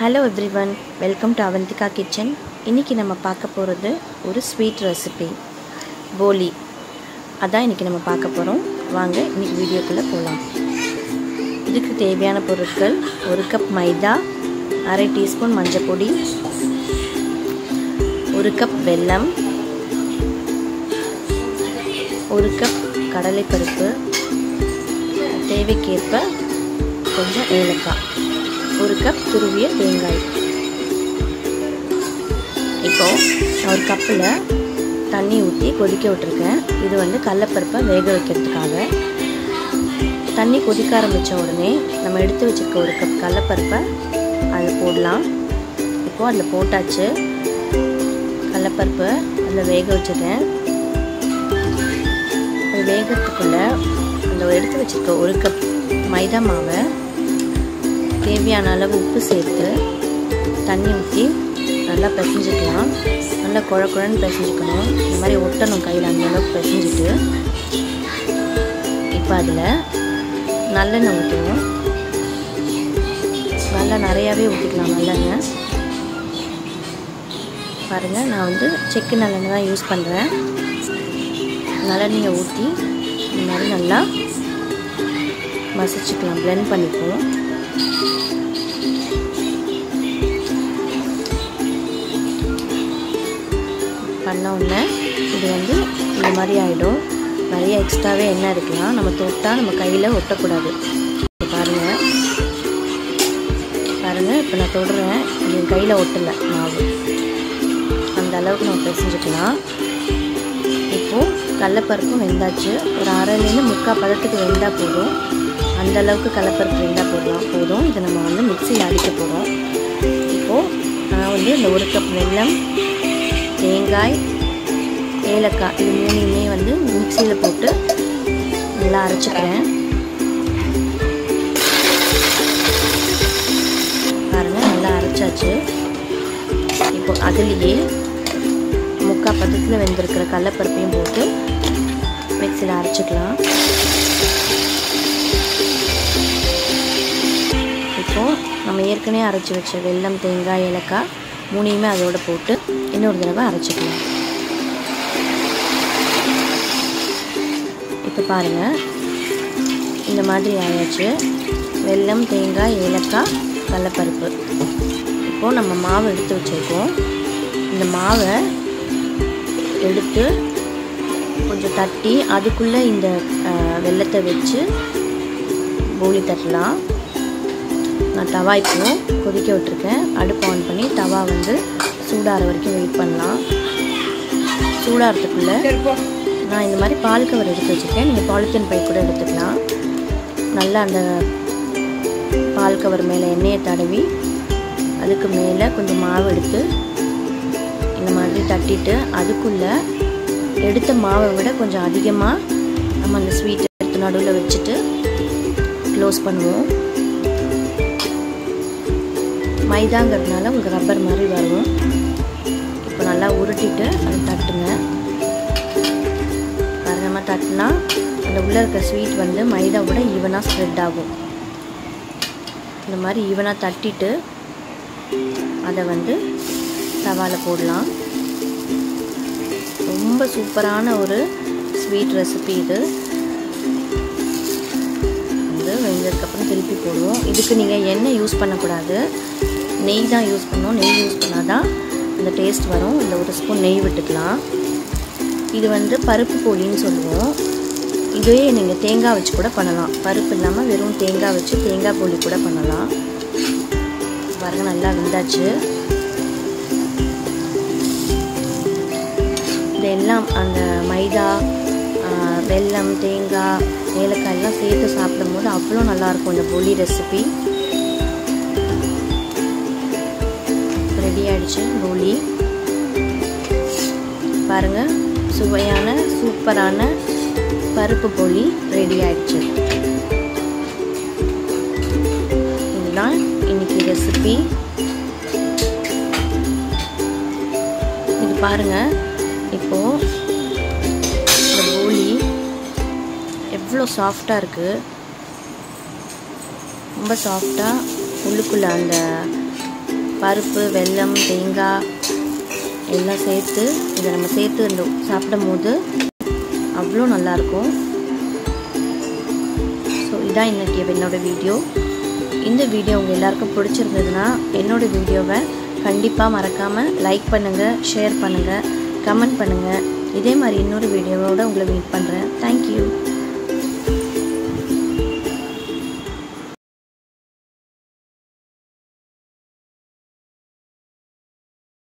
Hello everyone welcome to Avantika kitchen இன்றைக்கி நம்ம பார்க்க போகிறது ஒரு ஸ்வீட் ரெசிபி போலி. அதான் இன்றைக்கி நம்ம பார்க்க போகிறோம் வாங்க இன்றைக்கி வீடியோக்குள்ளே போகலாம் இதுக்கு தேவையான பொருட்கள் ஒரு கப் மைதா அரை டீஸ்பூன் மஞ்சள் பொடி ஒரு கப் வெல்லம் ஒரு கப் கடலைப்பருப்பு தேவைக்கேற்ப கொஞ்சம் ஏலக்காய். ஒரு கப் துருவிய தேங்காய். இப்போது ஒரு கப்பில் தண்ணி ஊற்றி கொதிக்க விட்டுருக்கேன். இது வந்து கடலப்பருப்பை வேக வைக்கிறதுக்காக. தண்ணி கொதிக்க ஆரம்பித்த உடனே நம்ம எடுத்து வச்சுருக்க ஒரு கப் கடலப்பருப்பை அதில் போடலாம். இப்போது அதில் போட்டாச்சு. கடலப்பருப்பு அதில் வேக வச்சுருக்கேன். அது வேகிறதுக்குள்ளே அந்த எடுத்து வச்சுருக்க ஒரு கப் மைதா மாவை தேவையான அளவு உப்பு சேர்த்து தண்ணி ஊற்றி நல்லா பிசைஞ்சிக்கலாம். நல்லா குழ குழன்னு பிசைஞ்சிக்கணும். இந்த மாதிரி ஒட்டணும் கையில் அந்த அளவுக்கு பிசைஞ்சிட்டு. இப்போ அதில் நல்லெண்ணெய் ஊற்றணும் நல்லா நிறையாவே ஊற்றிக்கலாம் நல்லெண்ணெய். பாருங்கள் நான் வந்து செக்கு நல்லெண்ணெய் தான் யூஸ் பண்ணுறேன் நல்லெண்ணெயை ஊற்றி இந்த மாதிரி நல்லா மசிச்சுக்கலாம். ப்ளெண்ட் பண்ணிக்குவோம் பண்ண உடனே இது வந்து இந்த மாதிரி ஆகிடும் நிறைய எக்ஸ்ட்ராவே எண்ணெய் இருக்கலாம் நம்ம தொட்டால் நம்ம கையில் ஒட்டக்கூடாது. பாருங்கள் பாருங்கள் இப்போ நான் தொடுறேன். என் கையில் ஒட்டலை மாவு. அந்த அளவுக்கு நம்ம பிசைஞ்சுக்கலாம். இப்போது கடலப்பருப்பும் வெந்தாச்சு. ஒரு அரைலேருந்து முக்கால் பதத்துக்கு வெந்தால் போதும். அந்த அளவுக்கு கடலப்பருப்பு வெந்தால் போடலாம் போதும். இதை நம்ம வந்து மிக்சியில் அடிக்க போகிறோம் இப்போது நான் வந்து இந்த ஒரு கப் வெல்லம் தேங்காய் ஏலக்காய் இது மூணுமே வந்து மிக்சியில் போட்டு நல்லா அரைச்சிக்கிறேன். பாருங்கள் நல்லா அரைச்சாச்சு. இப்போ அதுலேயே முக்கால் பதத்தில் வெந்திருக்கிற கடலப்பருப்பையும் போட்டு மிக்சியில் அரைச்சிக்கலாம். இப்போது நம்ம ஏற்கனவே அரைச்சி வச்ச வெல்லம் தேங்காய் ஏலக்காய் மூணையுமே அதோட போட்டு இன்னொரு தடவை அரைச்சிக்கலாம். இப்போ பாருங்கள் இந்த மாதிரி ஆயாச்சு. வெல்லம் தேங்காய் ஏலக்காய் கடலப்பருப்பு. இப்போது நம்ம மாவு எடுத்து வச்சுருக்கோம். இந்த மாவை எடுத்து கொஞ்சம் தட்டி அதுக்குள்ளே இந்த வெள்ளத்தை வச்சு போலி தட்டலாம். நான் தவா இப்போ கொதிக்க விட்டுருக்கேன். அடுப்பு ஆன் பண்ணி தவா வந்து சூடாகிற வரைக்கும் வெயிட் பண்ணலாம். சூடாகிறதுக்குள்ளே நான் இந்த மாதிரி பால் கவர் எடுத்து வச்சுருக்கேன். நீங்கள் பாலித்தீன் பை கூட எடுத்துக்கலாம். நல்லா அந்த பால் கவர் மேலே எண்ணெயை தடவி அதுக்கு மேலே கொஞ்சம் மாவு எடுத்து இந்த மாதிரி தட்டிட்டு அதுக்குள்ளே எடுத்த மாவை விட கொஞ்சம் அதிகமாக நம்ம அந்த ஸ்வீட் எடுத்து நடுவில் வச்சுட்டு க்ளோஸ் பண்ணுவோம். மைதாங்கிறதுனால உங்களுக்கு ரப்பர் மாதிரி வரும். இப்போ நல்லா உருட்டிட்டு அதை தட்டுங்க. பாருங்கம்மா தட்டினா அந்த உள்ளே இருக்கிற ஸ்வீட் வந்து மைதாவோட ஈவனாக ஸ்ப்ரெட் ஆகும். இந்த மாதிரி ஈவனாக தட்டிட்டு அதை வந்து தவாவில் போடலாம். ரொம்ப சூப்பரான ஒரு ஸ்வீட் ரெசிபி இது. வந்து வெந்ததுக்கப்புறம் திருப்பி போடுவோம். இதுக்கு நீங்கள் எண்ணெய் யூஸ் பண்ணக்கூடாது. நெய் தான் யூஸ் பண்ணோம். நெய் யூஸ் பண்ணால் தான் அந்த டேஸ்ட் வரும். இந்த ஒரு ஸ்பூன் நெய் விட்டுக்கலாம். இது வந்து பருப்பு போலின்னு சொல்லுவோம். இதுவே நீங்கள் தேங்காய் வச்சு கூட பண்ணலாம். பருப்பு இல்லாமல் வெறும் தேங்காய் வச்சு தேங்காய் போலி கூட பண்ணலாம். பாருங்க நல்லா வெந்தாச்சு. இதெல்லாம் அந்த மைதா வெல்லம் தேங்காய் ஏலக்காய் எல்லாம் சேர்த்து சாப்பிடும் போது அவ்வளோ நல்லாயிருக்கும் இந்த பொலி ரெசிபி ஆகிடுச்சு போலி. பாருங்கள் சுவையான சூப்பரான பருப்பு போலி ரெடி ஆயிடுச்சு. இதுதான் இன்னைக்கு ரெசிபி இது பாருங்கள் இப்போது இந்த போலி எவ்வளோ சாஃப்டாக இருக்குது ரொம்ப சாஃப்டாக உள்ளுக்குள்ளே அந்த பருப்பு வெல்லம் தேங்காய் எல்லாம் சேர்த்து இதை நம்ம சேர்த்து இந்த சாப்பிடும் போது அவ்வளோ நல்லாயிருக்கும். ஸோ இதான் இன்றைக்கி என்னோடய வீடியோ. இந்த வீடியோ உங்கள் எல்லாருக்கும் பிடிச்சிருந்ததுன்னா என்னோடய வீடியோவை கண்டிப்பாக மறக்காமல் லைக் பண்ணுங்கள் ஷேர் பண்ணுங்கள் கமெண்ட் பண்ணுங்கள் இதே மாதிரி இன்னொரு வீடியோவோடு உங்களை மீட் பண்ணுறேன் தேங்க்யூ